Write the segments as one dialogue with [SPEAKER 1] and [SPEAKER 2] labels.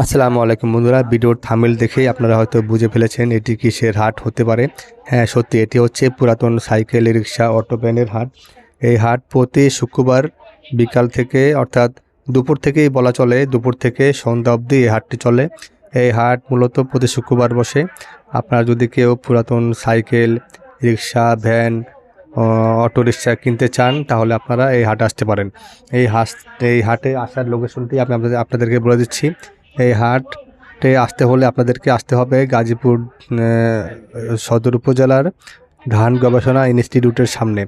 [SPEAKER 1] আসসালামু আলাইকুম বন্ধুরা, ভিডিওর থামিল দেখেই আপনারা হয়তো বুঝে ফেলেছেন এটি কিসের হাট হতে পারে। হ্যাঁ সত্যি এটি হচ্ছে পুরাতন সাইকেল রিক্সা অটো ভ্যানের হাট। এই হাট প্রতি শুক্রবার বিকাল থেকে, অর্থাৎ দুপুর থেকেই বলা চলে, দুপুর থেকে সন্ধ্যা অবধি এই হাটটি চলে। এই হাট মূলত প্রতি শুক্রবার বসে। আপনারা যদি কেউ পুরাতন cycle rickshaw van auto rickshaw কিনতে চান, তাহলে আপনারা এই হাটে আসতে পারেন। এই হাট, এই হাটে আসার লোকেশনটি আমি আপনাদের, আপনাদেরকে বলে দিচ্ছি। এই হাটে আসতে হলে আপনাদেরকে আসতে হবে গাজীপুর সদর উপজেলার ধান গবেষণা ইনস্টিটিউটের সামনে।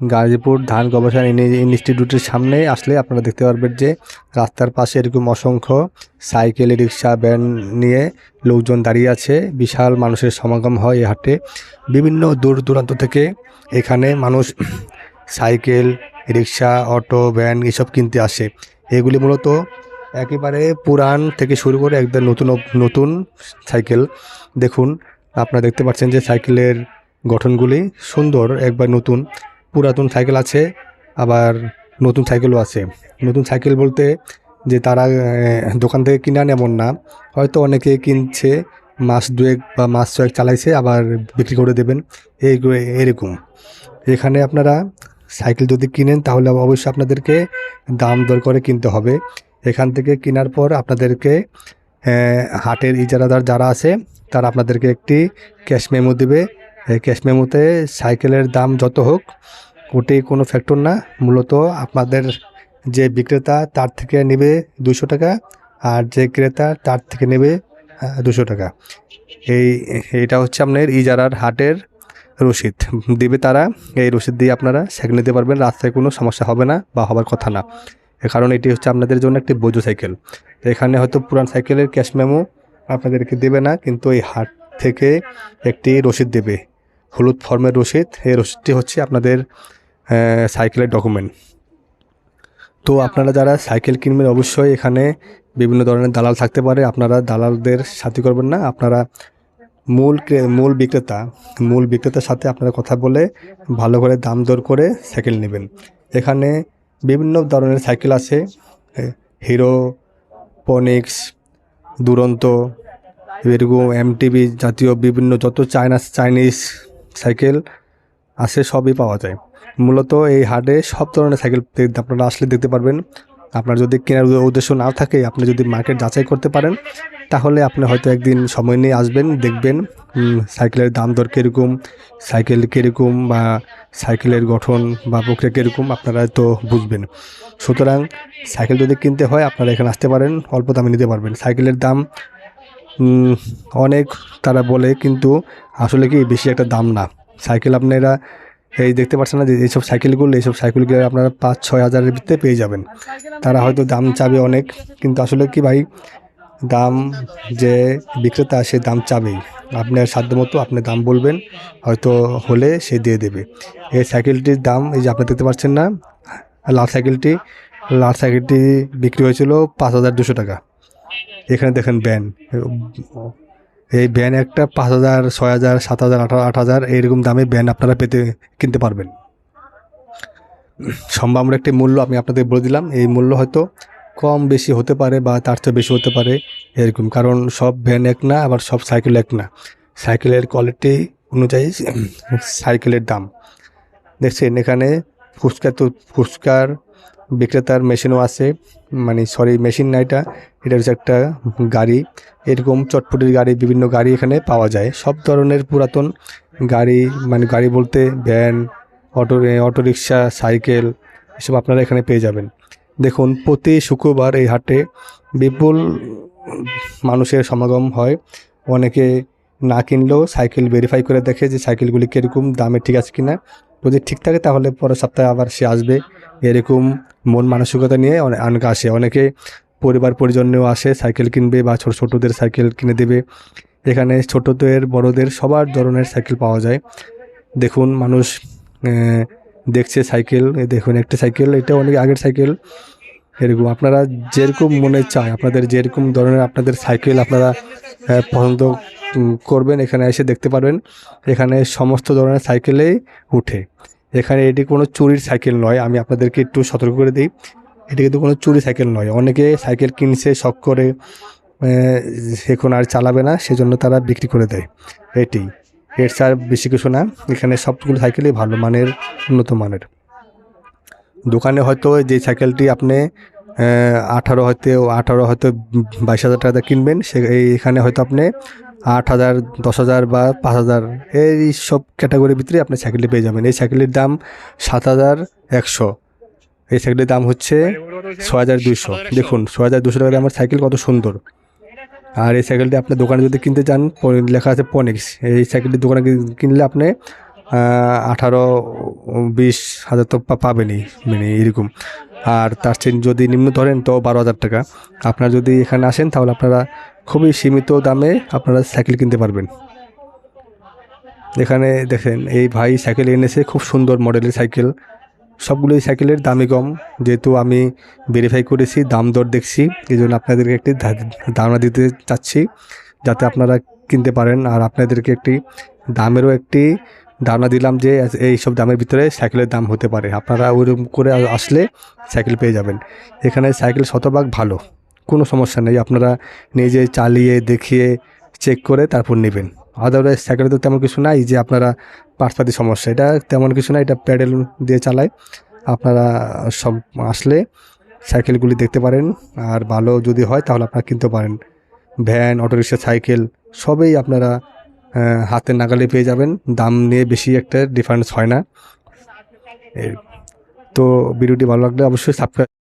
[SPEAKER 1] গাজীপুর ধান গবেষণা ইনস্টিটিউটের সামনে আসলে আপনারা দেখতে পারবেন যে রাস্তার পাশে এরকম অসংখ্য সাইকেল, রিক্সা, ভ্যান নিয়ে লোকজন দাঁড়িয়ে আছে। বিশাল মানুষের সমাগম হয় এই হাটে। বিভিন্ন দূর দূরান্ত থেকে এখানে মানুষ সাইকেল, রিক্সা, অটো, ভ্যান এসব কিনতে আসে। এগুলি মূলত একেবারে পুরান থেকে শুরু করে একদম নতুন নতুন সাইকেল দেখুন, আপনারা দেখতে পাচ্ছেন যে সাইকেলের গঠনগুলি সুন্দর, একবার নতুন। পুরাতন সাইকেল আছে, আবার নতুন সাইকেলও আছে। নতুন সাইকেল বলতে যে তারা দোকান থেকে কিনে আনে এমন না। হয়তো অনেকে কিনছে, মাস দুয়েক বা মাস ছয়েক চালাইছে, আবার বিক্রি করে দেবেন। এই এরকম। এখানে আপনারা সাইকেল যদি কিনেন, তাহলে অবশ্যই আপনাদেরকে দাম দর করে কিনতে হবে। এখান থেকে কেনার পর আপনাদেরকে হাটের ইজারাদার যারা আছে, তারা আপনাদেরকে একটি ক্যাশ মেমো দেবে। এই ক্যাশ মেমোতে সাইকেলের দাম যত হোক ওটি কোনো ফ্যাক্টর না। মূলত আপনাদের যে বিক্রেতা, তার থেকে নেবে দুশো টাকা আর যে ক্রেতা, তার থেকে নেবে দুশো টাকা। এই, এইটা হচ্ছে আপনার ইজারার হাটের রসিদ। দিবে তারা, এই রসিদ দিয়ে আপনারা সাইকেল নিতে পারবেন। রাস্তায় কোনো সমস্যা হবে না বা হবার কথা না। কারণ এটি হচ্ছে আপনাদের জন্য একটি বৈধ সাইকেল। এখানে হয়তো পুরান সাইকেলের ক্যাশ মেমো আপনাদেরকে দেবে না, কিন্তু এই হাট থেকে একটি রসিদ দেবে। হলুদ ফর্মের রসিদ, এই রসিদটি হচ্ছে আপনাদের সাইকেলের ডকুমেন্ট। তো আপনারা যারা সাইকেল কিনবেন অবশ্যই এখানে বিভিন্ন ধরনের দালাল থাকতে পারে, আপনারা দালালদের সাথে করবেন না, আপনারা মূল মূল বিক্রেতা, মূল বিক্রেতার সাথে আপনারা কথা বলে ভালো করে দাম দর করে সাইকেল নেবেন। এখানে বিভিন্ন ধরনের সাইকেল আছে হিরো, পনিক্স, দুরন্ত এরকম এমটিভি জাতীয় বিভিন্ন যত চায়না, চাইনিজ সাইকেল আছে সবই পাওয়া যায়। মূলত এই হাটে সব ধরনের সাইকেল আপনারা আসলে দেখতে পারবেন। আপনার যদি কেনার উদ্দেশ্য না থাকে, আপনি যদি মার্কেট যাচাই করতে পারেন, তাহলে আপনি হয়তো একদিন সময় নিয়ে আসবেন, দেখবেন সাইকেলের দাম দর কীরকম, সাইকেল কীরকম বা সাইকেলের গঠন বা প্রক্রিয়া কীরকম, আপনারা তো বুঝবেন। সুতরাং সাইকেল যদি কিনতে হয়, আপনারা এখানে আসতে পারেন, অল্প দামে নিতে পারবেন। সাইকেলের দাম অনেক তারা বলে, কিন্তু আসলে কি বেশি একটা দাম না। সাইকেল আপনারা এই দেখতে পাচ্ছেন না যে এইসব সাইকেলগুলো এইসব সাইকেলগুলো আপনারা পাঁচ ছয় হাজারের ভিতরে পেয়ে যাবেন। তারা হয়তো দাম চাবে অনেক, কিন্তু আসলে কি ভাই, দাম যে বিক্রেতা সে দাম চাবেই আপনার সাধ্য মতো আপনি দাম বলবেন, হয়তো হলে সে দিয়ে দেবে। এই সাইকেলটির দাম, এই যে আপনি দেখতে পাচ্ছেন না, লাল সাইকেলটি লাল সাইকেলটি বিক্রি হয়েছিল পাঁচ হাজার দুশো টাকা। এখানে দেখেন ব্যান এই ব্যান একটা পাঁচ হাজার, ছয় হাজার, সাত হাজার, আট আট হাজার এইরকম দামে ব্যান আপনারা পেতে, কিনতে পারবেন। সম্ভাব্য একটি মূল্য আমি আপনাদের বলে দিলাম। এই মূল্য হয়তো কম বেশি হতে পারে বা তার চেয়ে বেশি হতে পারে এরকম। কারণ সব ভ্যান এক না, আবার সব সাইকেল এক না। সাইকেলের কোয়ালিটি অনুযায়ী সাইকেলের দাম। দেখছেন এখানে ফুচকা তো, ফুচকার বিক্রেতার মেশিনও আছে মানে সরি মেশিন না এটা এটা হচ্ছে একটা গাড়ি। এরকম চটপটির গাড়ি, বিভিন্ন গাড়ি এখানে পাওয়া যায়। সব ধরনের পুরাতন গাড়ি মানে গাড়ি বলতে van, auto auto rickshaw cycle, এসব আপনারা এখানে পেয়ে যাবেন। দেখুন, প্রতি শুক্রবার এই হাটে বিপুল মানুষের সমাগম হয়। অনেকে না কিনলেও সাইকেল ভেরিফাই করে দেখে যে সাইকেলগুলি কীরকম, দামে ঠিক আছে কিনা। যদি ঠিক থাকে তাহলে পরের সপ্তাহে আবার সে আসবে। এরকম মন মানসিকতা নিয়ে অনেক আসে। অনেকে পরিবার পরিজন নিয়েও আসে, সাইকেল কিনবে বা ছোট ছোটোদের সাইকেল কিনে দেবে। এখানে ছোটদের, বড়দের সবার ধরনের সাইকেল পাওয়া যায়। দেখুন, মানুষ দেখছে সাইকেল দেখুন একটা সাইকেল, এটা অনেক আগের সাইকেল। এরকম আপনারা যেরকম মনে চায়, আপনাদের যেরকম ধরনের আপনাদের সাইকেল আপনারা পছন্দ করবেন, এখানে এসে দেখতে পারবেন। এখানে সমস্ত ধরনের সাইকেলেই উঠে। এখানে এটি কোনো চুরির সাইকেল নয়, আমি আপনাদেরকে একটু সতর্ক করে দিই। এটি কিন্তু কোনো চুরি সাইকেল নয়। অনেকে সাইকেল কিনছে, শখ করে এখন আর চালাবে না, সেজন্য তারা বিক্রি করে দেয়। এটি। এর ছাড়া বেশি কিছু না। এখানে সবগুলো সাইকেলই ভালো মানের, উন্নত মানের। দোকানে হয়তো যে সাইকেলটি আপনি আঠারো হয়তো আঠারো হয়তো বাইশ হাজার টাকা কিনবেন, সে এখানে হয়তো আপনি আট হাজার, দশ হাজার বা পাঁচ হাজার এই সব ক্যাটাগরির ভিতরে আপনি সাইকেলটি পেয়ে যাবেন। এই সাইকেলের দাম সাত হাজার একশো। এই সাইকেলের দাম হচ্ছে ছ হাজার দুইশো। দেখুন ছ হাজার দুশো টাকা আমার সাইকেল কত সুন্দর। আর এই সাইকেলটি আপনি দোকানে যদি কিনতে চান লেখা আছে পনিক্স। এই সাইকেলটি দোকানে কিনলে আপনি আঠারো, বিশ হাজার তো পা- পাবেনই মানে এরকম। আর তার চেয়ে যদি নিম্ন ধরেন তো বারো হাজার টাকা। আপনারা যদি এখানে আসেন, তাহলে আপনারা খুবই সীমিত দামে আপনারা সাইকেল কিনতে পারবেন। এখানে দেখেন, এই ভাই সাইকেল এনেছে, খুব সুন্দর মডেলের সাইকেল। সবগুলোই সাইকেলের দামই কম। যেহেতু আমি ভেরিফাই করেছি, দাম দর দেখছি এই জন্য আপনাদেরকে একটি ধারণা দিতে চাচ্ছি, যাতে আপনারা কিনতে পারেন। আর আপনাদেরকে একটি দামেরও একটি ধারণা দিলাম যে এই সব দামের ভিতরে সাইকেলের দাম হতে পারে। আপনারা ওইরকম করে আসলে সাইকেল পেয়ে যাবেন। এখানে সাইকেল শতভাগ ভালো। কোনো সমস্যা নেই। আপনারা নিজে চালিয়ে, দেখিয়ে চেক করে তারপর নেবেন। আদারওয়াইজ সাইকেলে তো তেমন কিছু নাই যে আপনারা পার্টসপাতি সমস্যা। এটা তেমন কিছু না, এটা প্যাডেল দিয়ে চালায়। আপনারা সব আসলে সাইকেলগুলি দেখতে পারেন। আর ভালো যদি হয় তাহলে আপনারা কিনতে পারেন। ভ্যান অটোরিক্সা সাইকেল, সবই আপনারা হাতের নাগালে পেয়ে যাবেন। দাম নিয়ে বেশি একটা ডিফারেন্স হয় না। তো ভিডিওটি ভালো লাগলে অবশ্যই সাবস্ক্রাইব